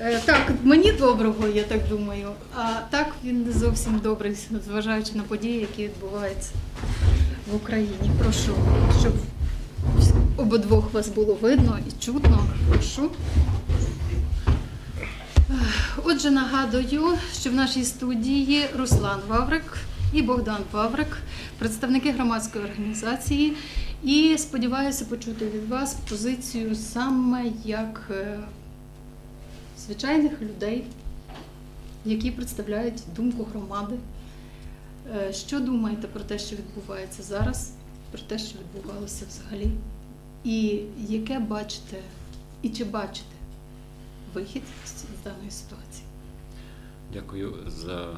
Е, Так, мені доброго, я так думаю. А так він не зовсім добрий, зважаючи на події, які відбуваються в Україні. Прошу, щоб обидвох вас було видно і чутно. Прошу. Отже, нагадую, що в нашій студії Руслан Ваврик і Богдан Ваврик, представники громадської організації. І сподіваюся почути від вас позицію саме як е, звичайних людей, які представляють думку громади. Е, Що думаєте про те, що відбувається зараз, про те, що відбувалося взагалі? І яке бачите, і чи бачите вихід з даної ситуації? Дякую за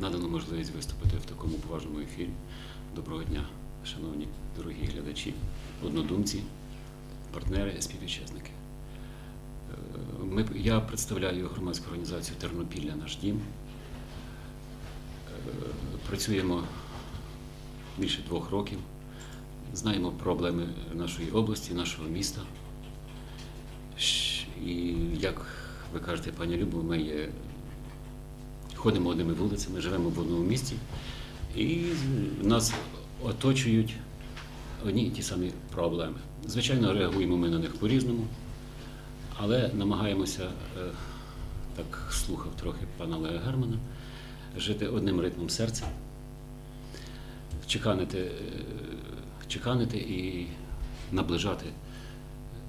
надану можливість виступити в такому поважному ефірі. Доброго дня, шановні дорогі глядачі, однодумці, партнери, співвітчизники. Ми, я представляю громадську організацію Тернопілля Наш дім. Е, Працюємо більше двох років, знаємо проблеми нашої області, нашого міста. І як ви кажете, пані Любо, ми є, ходимо одними вулицями, живемо в одному місті, і нас оточують одні і ті самі проблеми. Звичайно, реагуємо ми на них по-різному, але намагаємося, е, так слухав трохи пана Олега Германа, жити одним ритмом серця, чеканити, е, чеканити і наближати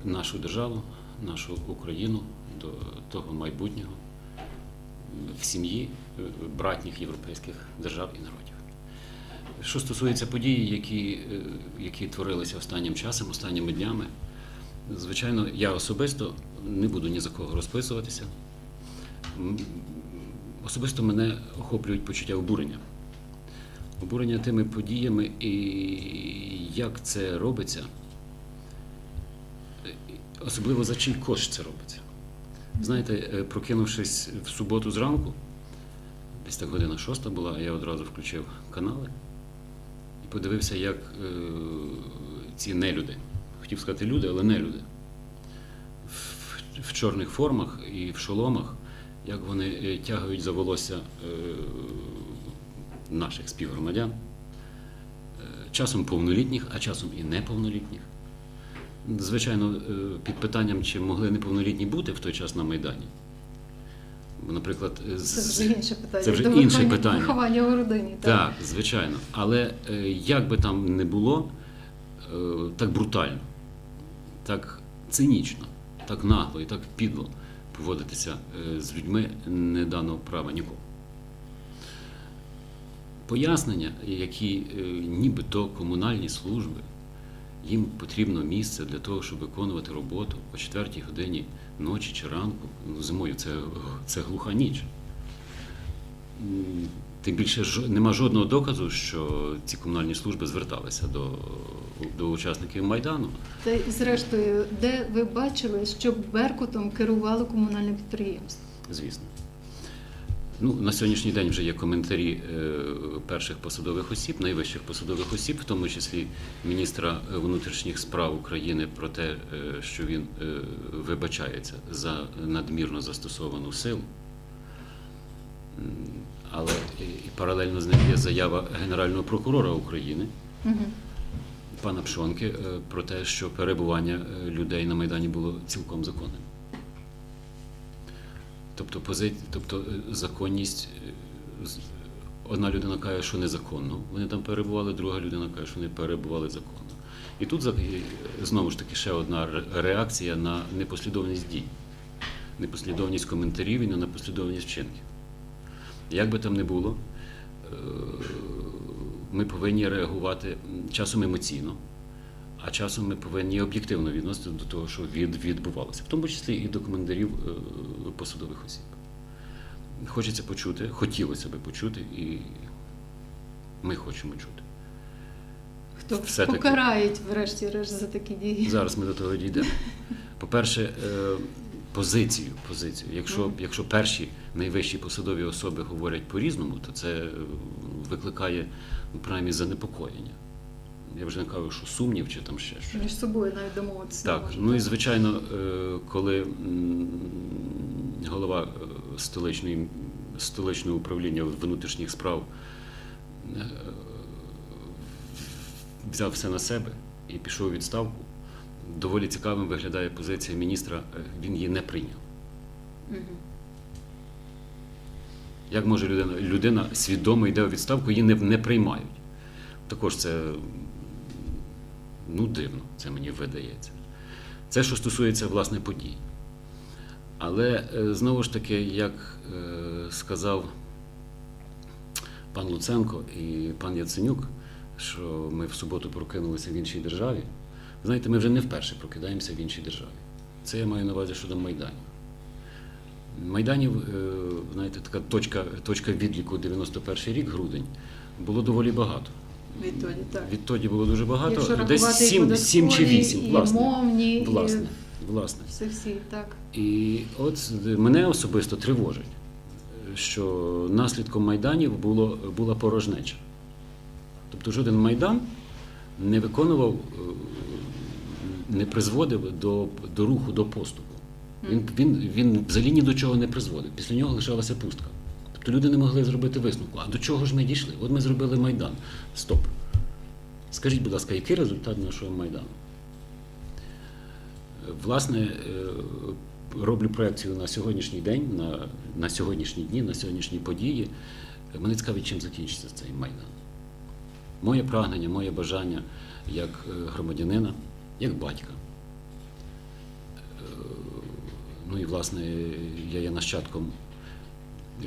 нашу державу, нашу Україну до того майбутнього в сім'ї братніх європейських держав і народів. Що стосується подій, які, е, які творилися останнім часом, останніми днями, звичайно, я особисто не буду ні за кого розписуватися. Особисто мене охоплюють почуття обурення. Обурення тими подіями і як це робиться, особливо за чий кошт це робиться. Знаєте, е, прокинувшись в суботу зранку, десь так година шоста була, я одразу включив канали і подивився, як е, ці нелюди, хотів сказати люди, але не люди, в, чорних формах і в шоломах, як вони е, тягають за волосся е, наших співгромадян, е, часом повнолітніх, а часом і неповнолітніх. Звичайно, під питанням, чи могли неповнолітні бути в той час на Майдані. Наприклад, Це вже інше питання. Це вже До інше питання. Виховання в родині. Так, звичайно. Але як би там не було, так брутально, так цинічно, так нагло і так підло поводитися е, з людьми не дано права нікому. Пояснення, які е, нібито комунальні служби, їм потрібно місце для того, щоб виконувати роботу о 4 годині ночі чи ранку. Ну, зимою це, це глуха ніч. Тим більше жо- нема жодного доказу, що ці комунальні служби зверталися до, до учасників Майдану. Та й зрештою, де ви бачили, щоб Беркутом керувало комунальне підприємство? звісно. Ну, на сьогоднішній день вже є коментарі е, перших посадових осіб, найвищих посадових осіб, в тому числі міністра внутрішніх справ України про те, е, що він е, вибачається за надмірно застосовану силу. Але і паралельно з ним є заява Генерального прокурора України Угу. пана Пшонки е, про те, що перебування е, людей на Майдані було цілком законним. Тобто, пози... тобто е, законність, одна людина каже, що незаконно, вони там перебували, друга людина каже, що вони перебували законно. І тут знову ж таки ще одна реакція на непослідовність дій, непослідовність коментарів і на непослідовність вчинків. Як би там не було, е, ми повинні реагувати часом емоційно, а часом ми повинні об'єктивно відносити до того, що відбувалося, в тому числі і до коментарів е, посадових осіб. Хочеться почути, хотілося би почути, і ми хочемо чути. Хто Все-таки. покарають, врешті-решт, за такі дії? Зараз ми до того дійдемо. По-перше, е, позицію. позицію. Якщо, якщо перші найвищі посадові особи говорять по-різному, то це е, викликає ну, принаймні занепокоєння. Я вже не кажу, що сумнів чи там ще щось. Між собою навіть домовитися. Так, ну і звичайно, е, коли голова е, столичної, столичного управління внутрішніх справ взяв все на себе і пішов у відставку. Доволі цікавим виглядає позиція міністра, е, він її не прийняв. Як може людина, людина свідомо йде у відставку, її не, не приймають. Також це ну, дивно, це мені видається. Це, що стосується власне подій. Але е, знову ж таки, як е, сказав пан Луценко і пан Яценюк, що ми в суботу прокинулися в іншій державі. Знаєте, ми вже не вперше прокидаємося в іншій державі. Це я маю на увазі щодо Майданів. Майданів, е, знаєте, така точка, точка відліку 91 рік, грудень, було доволі багато. Відтоді, так. Відтоді було дуже багато, Якщо десь рахувати 7, 7 чи податкові, 8, і власне. мовні, власне, і власне. всі всі, так. І от мене особисто тривожить, що наслідком майданів було, була порожнеча. Тобто жоден майдан не виконував, е, не призводив до, до руху, до поступу. Він, він, він взагалі ні до чого не призводив. Після нього лишалася пустка. Тобто люди не могли зробити висновку. А до чого ж ми дійшли? От ми зробили майдан. Стоп. Скажіть, будь ласка, який результат нашого майдану? Власне, е, роблю проекцію на сьогоднішній день, на, на сьогоднішні дні, на сьогоднішні події. Мене цікавить, чим закінчиться цей майдан. Моє прагнення, моє бажання як е, громадянина, як батька. Е, Ну і власне я є нащадком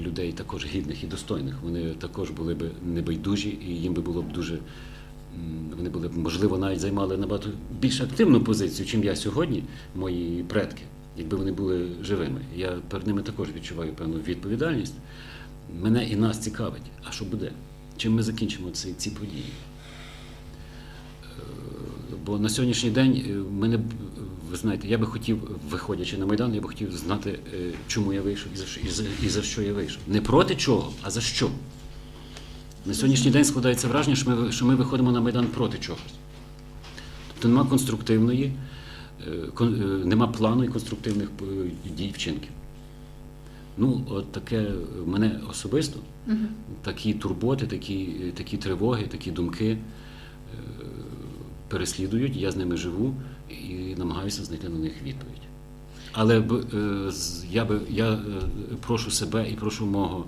людей також гідних і достойних. Вони також були б небайдужі, і їм би було б дуже. Вони були б, можливо, навіть займали набагато більш активну позицію, чим я сьогодні, мої предки, якби вони були живими. Я перед ними також відчуваю певну відповідальність. Мене і нас цікавить, а що буде? Чим ми закінчимо ці, ці події? Бо на сьогоднішній день е, мене, ви знаєте, я би хотів, виходячи на Майдан, я би хотів знати, е, чому я вийшов і за що, і за, і за що я вийшов. Не проти чого, а за що. На сьогоднішній день складається враження, що ми, що ми виходимо на Майдан проти чогось. Тобто нема конструктивної, е, нема плану і конструктивних дій вчинків. Ну, от таке мене особисто, Мгм. такі турботи, такі, такі тривоги, такі думки переслідують, я з ними живу і намагаюся знайти на них відповідь. Але е, я, би, я е, прошу себе і прошу мого,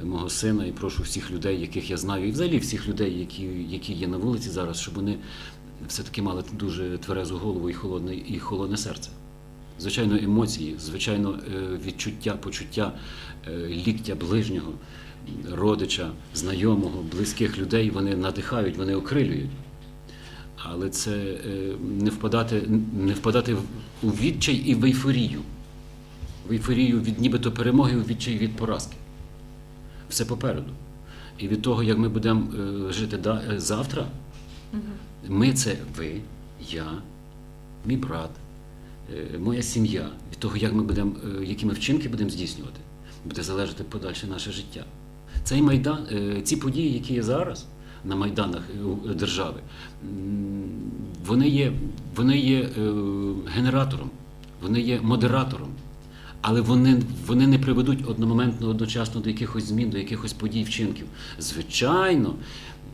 е, мого сина, і прошу всіх людей, яких я знаю, і взагалі всіх людей, які, які є на вулиці зараз, щоб вони все-таки мали дуже тверезу голову і холодне, і холодне серце. Звичайно, емоції, звичайно, відчуття, почуття ліктя ближнього, родича, знайомого, близьких людей вони надихають, вони окрилюють. Але це е, не впадати, не впадати у відчай і в ейфорію. В ейфорію від нібито перемоги, у відчай від поразки. Все попереду. І від того, як ми будемо е, жити е, завтра, ми це ви, я, мій брат, моя сім'я, від того, як ми будемо, які ми вчинки будемо здійснювати, буде залежати подальше наше життя. Цей майдан, ці події, які є зараз на майданах е, держави, вони є, вони є е, генератором, вони є модератором. Але вони, вони не приведуть одномоментно одночасно до якихось змін, до якихось подій, вчинків. Звичайно,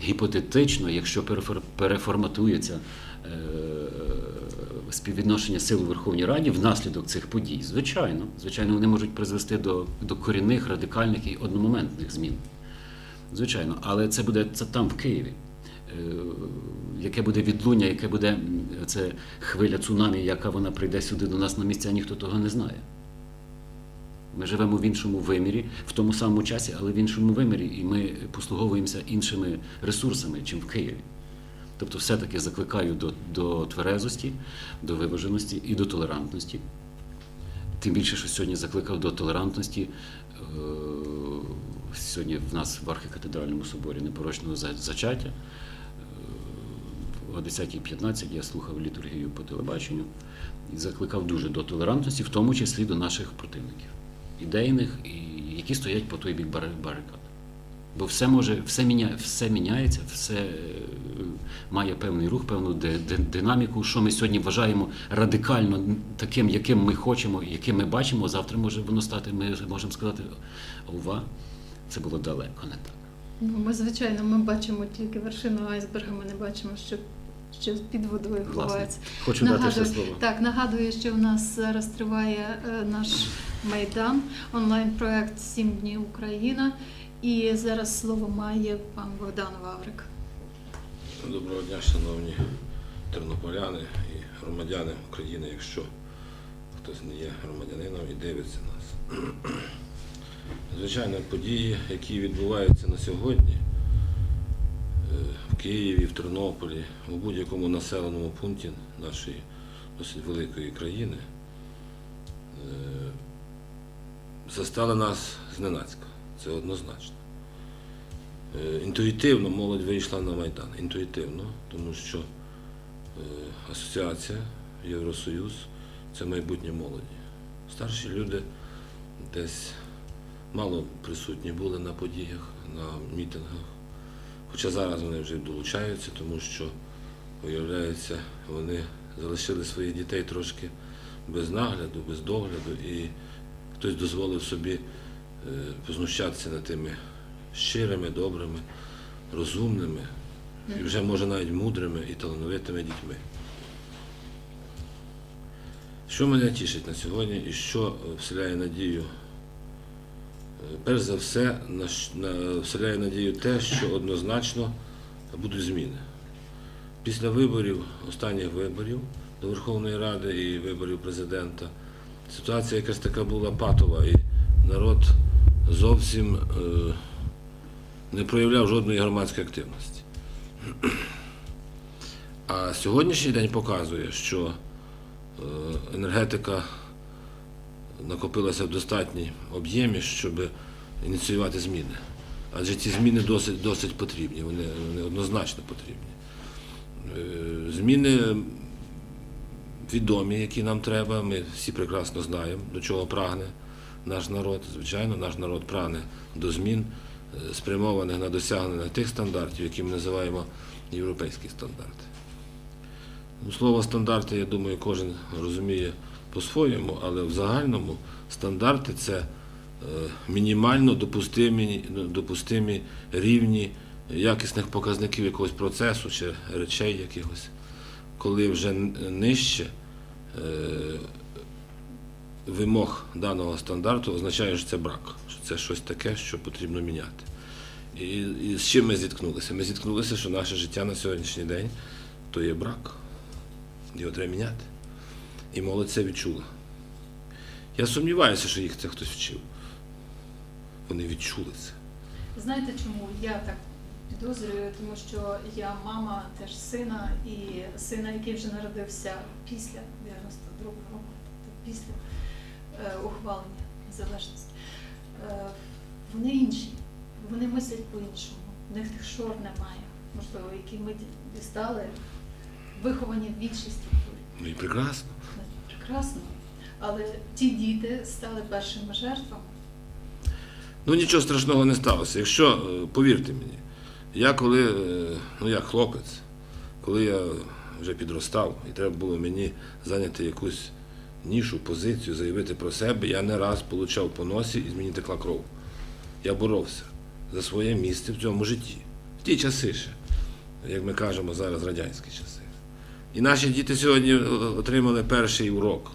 гіпотетично, якщо перефор- переформатується е, співвідношення сил у Верховній Раді внаслідок цих подій, звичайно, звичайно, вони можуть призвести до, до корінних, радикальних і одномоментних змін. Звичайно, але це буде це там, в Києві. Е, Яке буде відлуння, яке буде це хвиля цунамі, яка вона прийде сюди до нас на місця, ніхто того не знає. Ми живемо в іншому вимірі, в тому самому часі, але в іншому вимірі, і ми послуговуємося іншими ресурсами, чим в Києві. Тобто, все-таки закликаю до, до тверезості, до виваженості і до толерантності. Тим більше, що сьогодні закликав до толерантності. е, Сьогодні в нас в архікатедральному соборі непорочного зачаття. О 10.15 я слухав літургію по телебаченню і закликав дуже до толерантності, в тому числі до наших противників, ідейних, і які стоять по той бік барикад. Бо все може, все, міня, все міняється, все е, має певний рух, певну ди- ди- динаміку. Що ми сьогодні вважаємо радикально таким, яким ми хочемо, яким ми бачимо, завтра може воно стати. Ми можемо сказати, ова, це було далеко не так. Ну, ми, звичайно, ми бачимо тільки вершину айсберга, ми не бачимо, що, що під водою Власне, ховається. хочу дати ще слово. Так, нагадую, що в нас зараз триває е, наш майдан, онлайн-проект Сім днів Україна. І зараз слово має пан Богдан Ваврик. Доброго дня, шановні тернополяни і громадяни України, якщо хтось не є громадянином і дивиться нас. Звичайно, події, які відбуваються на сьогодні е, в Києві, в Тернополі, у будь-якому населеному пункті нашої досить великої країни, е, застали нас зненацька. Це однозначно. Е, Інтуїтивно молодь вийшла на Майдан. Інтуїтивно, тому що асоціація, Євросоюз це майбутнє молоді. Старші люди десь мало присутні були на подіях, на мітингах. Хоча зараз вони вже долучаються, тому що, виявляється, вони залишили своїх дітей трошки без нагляду, без догляду, і хтось дозволив собі е, познущатися над тими щирими, добрими, розумними і вже може навіть мудрими і талановитими дітьми. Що мене тішить на сьогодні і що вселяє надію? Перш за все, вселяє надію те, що однозначно будуть зміни. Після виборів, останніх виборів до Верховної Ради і виборів президента, ситуація якась така була патова, і народ зовсім е, не проявляв жодної громадської активності. А сьогоднішній день показує, що е, енергетика накопилася в достатній об'ємі, щоб ініціювати зміни. Адже ці зміни досить, досить потрібні, вони, вони однозначно потрібні. Е, Зміни відомі, які нам треба, ми всі прекрасно знаємо, до чого прагне наш народ. Звичайно, наш народ прагне до змін, е, спрямованих на досягнення тих стандартів, які ми називаємо європейські стандарти. Ну, Слово стандарти, я думаю, кожен розуміє по-своєму, але в загальному стандарти це е, мінімально допустимі, допустимі рівні якісних показників якогось процесу чи речей якихось. Коли вже нижче е, вимог даного стандарту означає, що це брак, що це щось таке, що потрібно міняти. І, і з чим ми зіткнулися? Ми зіткнулися, що наше життя на сьогоднішній день то є брак. Його треба міняти. І молодь це відчула. Я сумніваюся, що їх це хтось вчив. Вони відчули це. Знаєте чому я так підозрюю? Тому що я мама теж сина і сина, який вже народився після 92-го року, тобто після е, ухвалення незалежності. Е, вони інші, вони мислять по-іншому. В них тих шор немає, можливо, які ми дістали, виховані в іншій структурі. Ну і прекрасно. Прекрасно. Але ті діти стали першими жертвами. Ну нічого страшного не сталося. Якщо, е, повірте мені, я коли, е, ну як хлопець, коли я вже підростав і треба було мені зайняти якусь нішу, позицію, заявити про себе, я не раз получав по носі і мені текла кров. Я боровся за своє місце в цьому житті. В ті часи ще, як ми кажемо зараз, радянські часи. І наші діти сьогодні е, отримали перший урок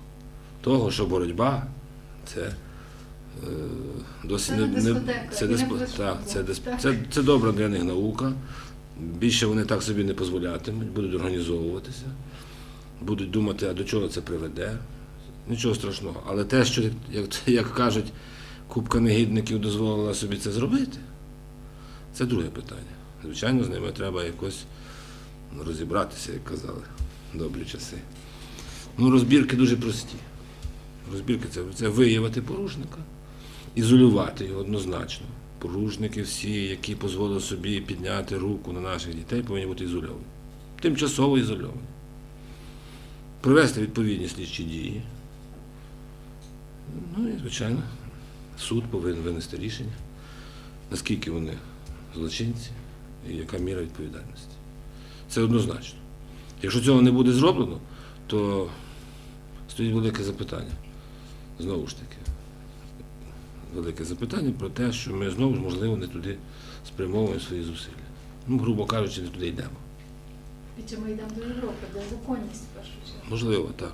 того, що боротьба це е, досить не це, дисп- так, це, дисп- це, це добра для них наука. Більше вони так собі не дозволятимуть, будуть організовуватися, будуть думати, а до чого це приведе. Нічого страшного. Але те, що, як, як кажуть, купка негідників дозволила собі це зробити, це друге питання. Звичайно, з ними треба якось розібратися, як казали добрі часи. Ну, розбірки дуже прості. Розбірки це, це виявити порушника, ізолювати його однозначно. Порушники всі, які дозволили собі підняти руку на наших дітей, повинні бути ізольовані. Тимчасово ізольовані. Провести відповідні слідчі дії. Ну і, звичайно, суд повинен винести рішення, наскільки вони злочинці і яка міра відповідальності. Це однозначно. Якщо цього не буде зроблено, то стоїть велике запитання. Знову ж таки, велике запитання про те, що ми знову ж, можливо, не туди спрямовуємо свої зусилля. Ну, грубо кажучи, не туди йдемо. Під чому йдемо до Європи, де законність в першу чергу. Можливо, так.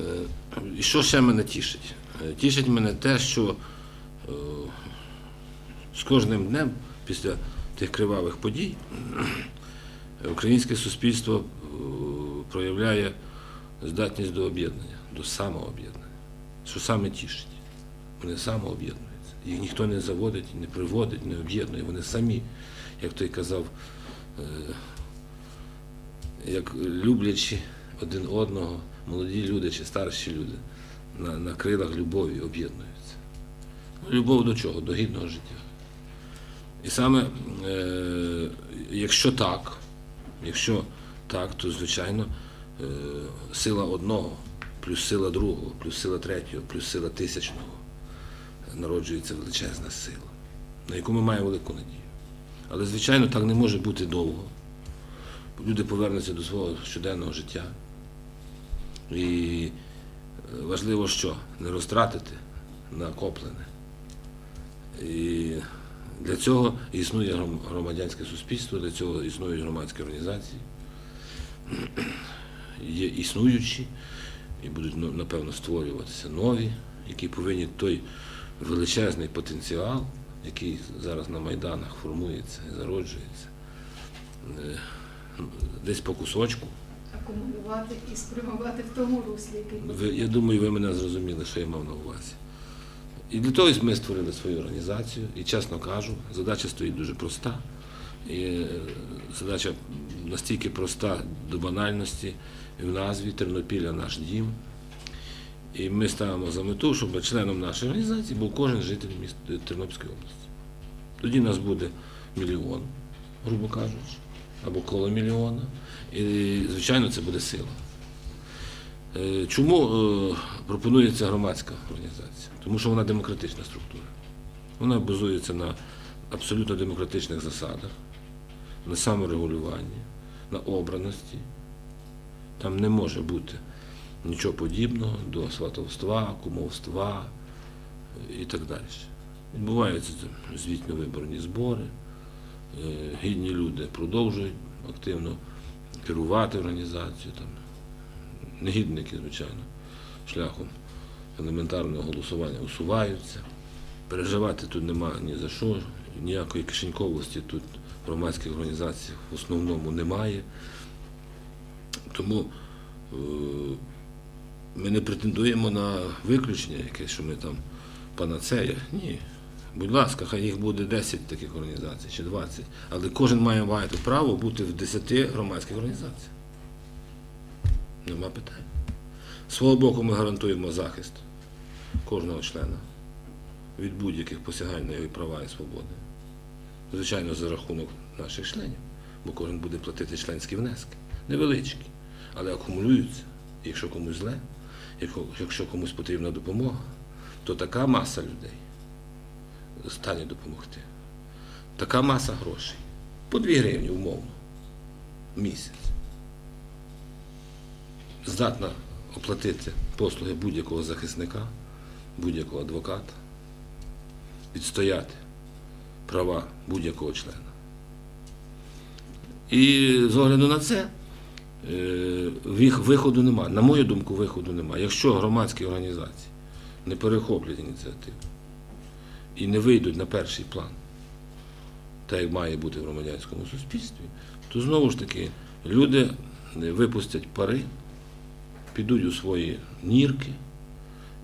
Е, І що ще мене тішить? Е, Тішить мене те, що е, з кожним днем після тих кривавих подій українське суспільство проявляє здатність до об'єднання, до самооб'єднання. Що саме тішить? Вони самооб'єднуються. Їх ніхто не заводить, не приводить, не об'єднує. Вони самі, як той казав, е, як люблячи один одного, молоді люди чи старші люди на, на крилах любові об'єднуються. Ну, Любов до чого? До гідного життя. І саме, е, якщо так, якщо так, то звичайно е, сила одного, плюс сила другого, плюс сила третього, плюс сила тисячного народжується величезна сила, на яку ми маємо велику надію. Але, звичайно, так не може бути довго. Люди повернуться до свого щоденного життя. І е, важливо що? Не розтратити накоплене. І для цього існує громадянське суспільство, для цього існують громадські організації, є існуючі і будуть ну, напевно створюватися нові, які повинні той величезний потенціал, який зараз на Майданах формується і зароджується, е, десь по кусочку. Акумулювати і спрямувати в тому руслі, який я думаю, ви мене зрозуміли, що я мав на увазі. І для того ми створили свою організацію, і чесно кажу, задача стоїть дуже проста. І е, задача настільки проста до банальності в назві Тернопілля наш дім. І ми ставимо за мету, щоб членом нашої організації був кожен житель міст Тернопільської області. Тоді нас буде мільйон, грубо кажучи, або коло мільйона. І, звичайно, це буде сила. Е, Чому е, пропонується громадська організація? Тому що вона демократична структура. Вона базується на абсолютно демократичних засадах, на саморегулюванні, на обраності. Там не може бути нічого подібного до сватовства, кумовства і так далі. Відбуваються там звітно-виборні збори, е, гідні люди продовжують активно керувати організацією. Там, негідники, звичайно, шляхом елементарного голосування усуваються. Переживати тут нема ні за що, ніякої кишеньковості тут громадських організаціях в основному немає. Тому е, ми не претендуємо на виключення, якесь, що ми там панацея. Ні. Будь ласка, хай їх буде 10 таких організацій чи 20. Але кожен має мати право бути в 10 громадських організаціях. Нема питань. З свого боку, ми гарантуємо захист кожного члена від будь-яких посягань на його права і свободи. Звичайно, за рахунок наших членів, бо кожен буде платити членські внески. Невеличкі, але акумулюються. Якщо комусь зле, якщо- комусь потрібна допомога, то така маса людей стане допомогти. Така маса грошей. По 2 гривні умовно в місяць здатна оплатити послуги будь-якого захисника, будь-якого адвоката, відстояти права будь-якого члена. І з огляду на це е, виходу нема. На мою думку, виходу нема. Якщо громадські організації не перехоплять ініціативу і не вийдуть на перший план, так як має бути в громадянському суспільстві, то знову ж таки люди випустять пари, підуть у свої нірки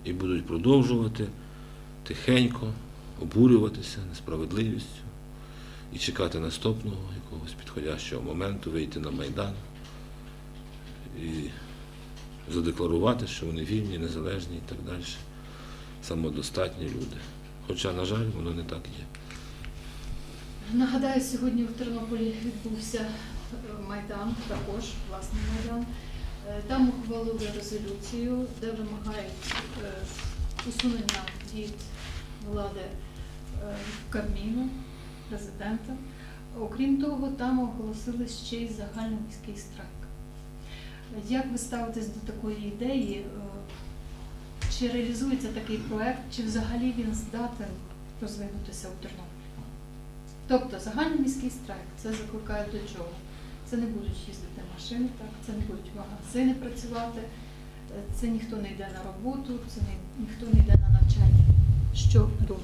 і будуть продовжувати тихенько обурюватися несправедливістю і чекати наступного якогось підходящого моменту, вийти на Майдан і задекларувати, що вони вільні, незалежні і так далі, самодостатні люди. Хоча, на жаль, воно не так є. Нагадаю, сьогодні в Тернополі відбувся е, Майдан, також власний Майдан. Е, Там ухвалили резолюцію, де вимагають е, усунення від влади е, Кабміну президента. Окрім того, там оголосили ще й загальноміський страйк. Як ви ставитесь до такої ідеї? Е, Чи реалізується такий проект, чи взагалі він здатен розвинутися у Тернополі? Тобто загальноміський страйк це закликає до чого? Це не будуть їздити машини, так, це не будуть магазини працювати, е, це ніхто не йде на роботу, це ніхто не йде на навчання. Що думаєте?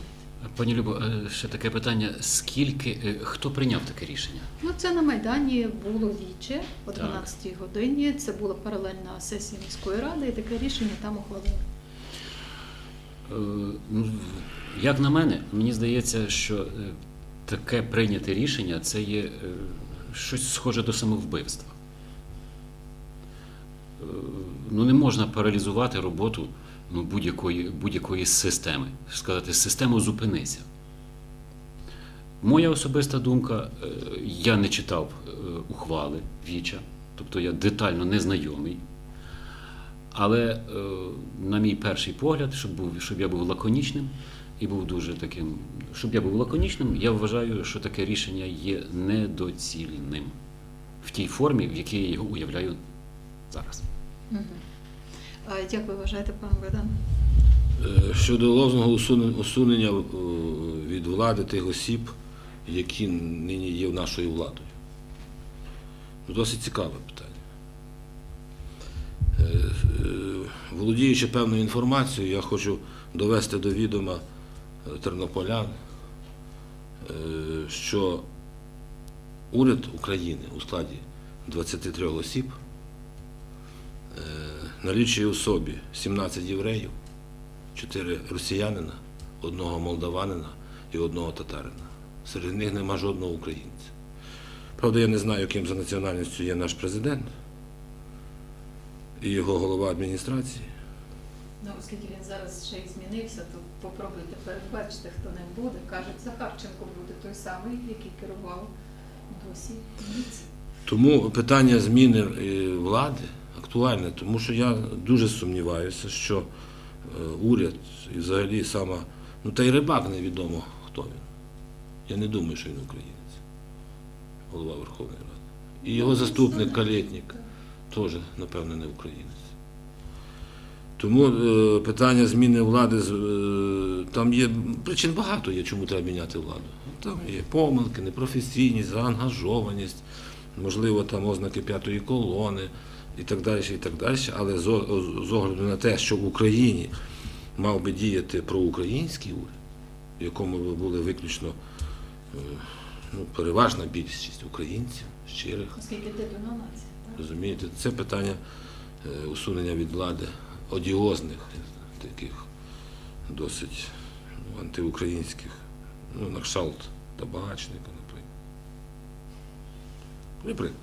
Пані Любо, е, ще таке питання: скільки е, хто прийняв таке рішення? Ну, це на Майдані було віче о Так. 12 годині. Це була паралельна сесія міської ради, і таке рішення там ухвалили. Е, Ну, як на мене, мені здається, що таке прийняте рішення це є щось схоже до самовбивства. Ну, не можна паралізувати роботу ну, будь-якої, будь-якої системи. Сказати, систему зупинися. Моя особиста думка, е, я не читав е, ухвали Віча, тобто я детально не знайомий. Але, е, на мій перший погляд, щоб, був, щоб я був лаконічним і був дуже таким, щоб я був лаконічним, я вважаю, що таке рішення є недоцільним в тій формі, в якій я його уявляю зараз. Як ви вважаєте, пан Богдан? Е, Щодо лозунгу усунення е, від влади тих осіб, які нині є нашою владою. Досить цікаве питання. Е, Володіючи певною інформацією, я хочу довести до відома тернополян, що уряд України у складі 23 осіб налічує у собі 17 євреїв, 4 росіянина, одного молдаванина і одного татарина. Серед них нема жодного українця. Правда, я не знаю, яким за національністю є наш президент і його голова адміністрації. Ну, оскільки він зараз ще й змінився, то попробуйте передбачити, хто ним буде. Кажуть, Захарченко буде той самий, який керував досі. Тому питання зміни е, влади актуальне, тому що я дуже сумніваюся, що е, уряд і взагалі сама, ну та й рибак невідомо, хто він. Я не думаю, що він українець, голова Верховної Ради. І його Ну, заступник це- Калєтнік теж, напевне, не українець. Тому е, питання зміни влади, е, там є причин багато є, чому треба міняти владу. Там є помилки, непрофесійність, заангажованість, можливо, там ознаки п'ятої колони і так далі, і так далі. Але з, огляду на те, що в Україні мав би діяти проукраїнський уряд, в якому би були виключно е, ну, переважна більшість українців, щирих. Оскільки титульна нація. Так? Розумієте, це питання е, усунення від влади одіозних, таких досить ну, антиукраїнських, ну, на кшталт табачника, наприклад. Наприклад.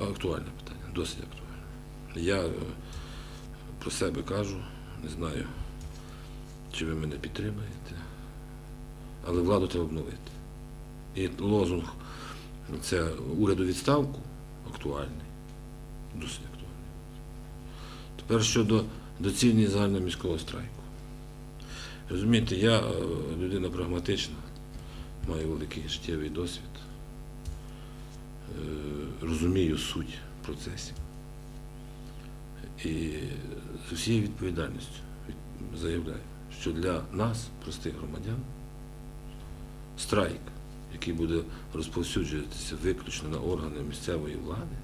Актуальне питання, досить актуальне. Я е, про себе кажу, не знаю, чи ви мене підтримаєте, але владу треба обновити. І лозунг це уряду відставку актуальний, досить актуальний. Тепер щодо доцільність загальноміського страйку. Розумієте, я е, людина прагматична, маю великий життєвий досвід, розумію суть процесів. І з усією відповідальністю заявляю, що для нас, простих громадян, страйк, який буде розповсюджуватися виключно на органи місцевої влади,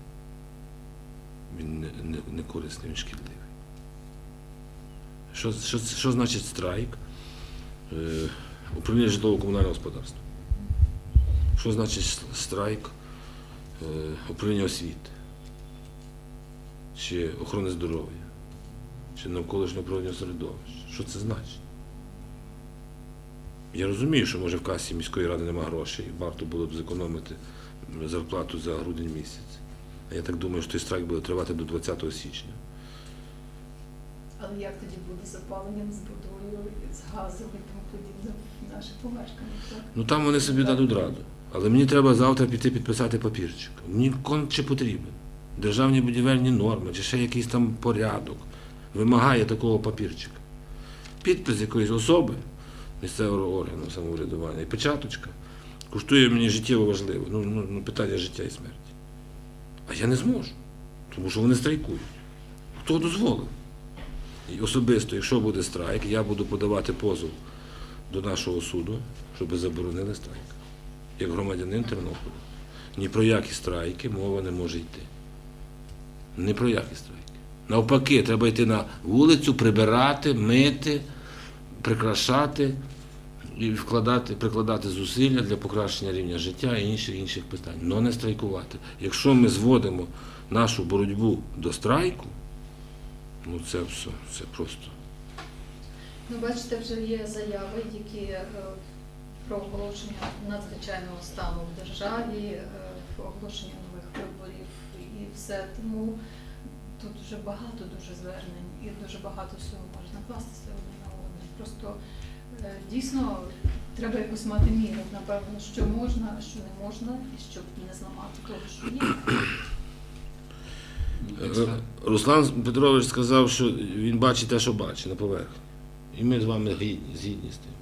він не, не, не корисний, він шкідливий. Що, що, що значить страйк? Е, управління житлово-комунального господарства. Що значить страйк е, управління освіти? Чи охорони здоров'я? Чи навколишнього природнього середовища? Що це значить? Я розумію, що може в касі міської ради нема грошей, варто було б зекономити зарплату за грудень місяць. А я так думаю, що той страйк буде тривати до 20 січня. Але як тоді буде з опаленням, з водою, з газом і тому подібне в наших помешканнях? Ну там вони собі дадуть раду. Але мені треба завтра піти підписати папірчик. Мені конче потрібен. Державні будівельні норми, чи ще якийсь там порядок вимагає такого папірчика. Підпис якоїсь особи, місцевого органу самоврядування. І печаточка коштує мені життєво важливо. Ну, ну, ну, питання життя і смерті. А я не зможу, тому що вони страйкують. Хто дозволив? І особисто, якщо буде страйк, я буду подавати позов до нашого суду, щоб заборонили страйк. Як громадянин Тернополя. Ні про які страйки мова не може йти. Ні про які страйки. Навпаки, треба йти на вулицю, прибирати, мити, прикрашати і вкладати, прикладати зусилля для покращення рівня життя і інших інших питань. Но не страйкувати. Якщо ми зводимо нашу боротьбу до страйку, ну це все, це просто. Ну, бачите, вже є заяви, які е, про оголошення надзвичайного стану в державі, е, оголошення нових виборів і все. Тому тут вже багато дуже звернень і дуже багато всього можна кластися одне на одне. Просто е, дійсно треба якусь мати міру, напевно, що можна, а що не можна, і щоб не зламати того, що є. Руслан Петрович сказав, що він бачить те, що бачить на поверхні. І ми з вами гідні, згідні з тим.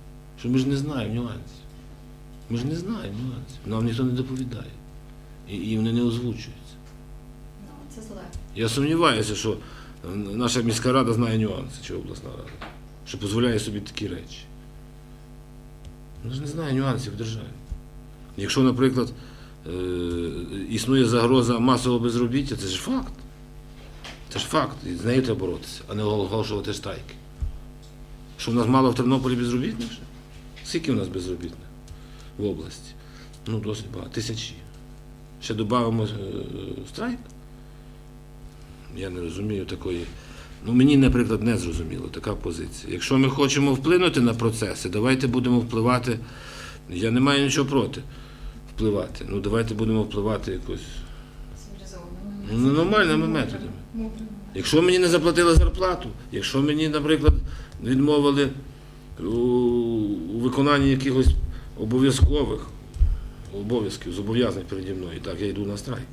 Що ми ж не знаємо нюансів. Ми ж не знаємо нюансів. Нам ніхто не доповідає. І, і вони не озвучуються. Ну, це зле. Я сумніваюся, що е, наша міська рада знає нюанси, чи обласна рада, що дозволяє собі такі речі. Вона ж не знає нюансів в державі. Якщо, наприклад, е, існує загроза масового безробіття, це ж факт. Це ж факт, і з нею треба боротися, а не оголошувати страйки. Що в нас мало в Тернополі безробітних? Скільки в нас безробітних в області? Ну, досить багато. Тисячі. Ще додамо е, страйк? Я не розумію такої. Ну, мені, наприклад, не зрозуміло така позиція. Якщо ми хочемо вплинути на процеси, давайте будемо впливати. Я не маю нічого проти впливати. Ну, давайте будемо впливати якось. Ну, нормальними методами. Якщо мені не заплатили зарплату, якщо мені, наприклад, відмовили у, виконанні якихось обов'язкових обов'язків, зобов'язань переді мною, так, я йду на страйк.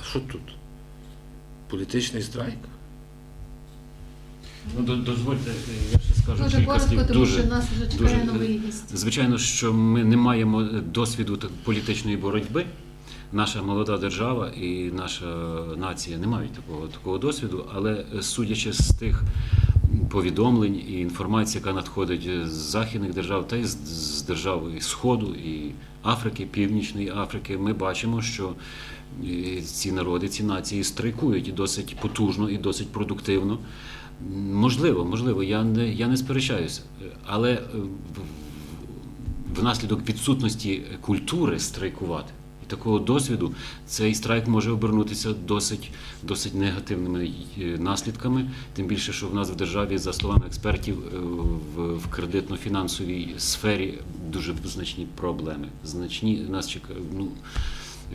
А що тут? Політичний страйк? Ну, дозвольте, я ще скажу Дуже кілька слів. тому Дуже, що нас вже дуже, чекає новий гість. Звичайно, що ми не маємо досвіду політичної боротьби. Наша молода держава і наша нація не мають такого, такого досвіду, але е, судячи з тих повідомлень і інформації, яка надходить з західних держав та й з, держав і Сходу, і Африки, Північної Африки, ми бачимо, що е, ці народи, ці нації страйкують досить потужно і досить продуктивно. Можливо, можливо, я не, я не сперечаюся. Але е, внаслідок відсутності культури страйкувати такого досвіду цей страйк може обернутися досить, досить негативними е, наслідками. Тим більше, що в нас в державі, за словами експертів, е, в, кредитно-фінансовій сфері дуже значні проблеми. Значні нас чекають. Ну,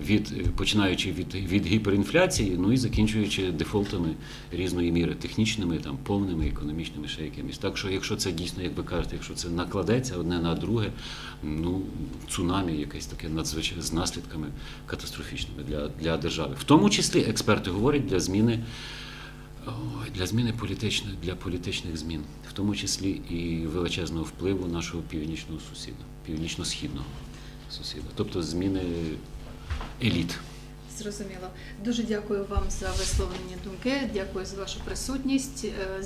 від е, починаючи від, від гіперінфляції, ну і закінчуючи дефолтами різної міри, технічними, там повними, економічними, ще якимись. Так що, якщо це дійсно, як ви кажете, якщо це накладеться одне на друге, ну цунамі якесь таке надзвичайне з наслідками катастрофічними для, для держави. В тому числі експерти говорять для зміни. Для зміни політичних для політичних змін, в тому числі і величезного впливу нашого північного сусіда, північно-східного сусіда, тобто зміни еліт. Зрозуміло. Дуже дякую вам за висловлені думки. Дякую за вашу присутність. Е.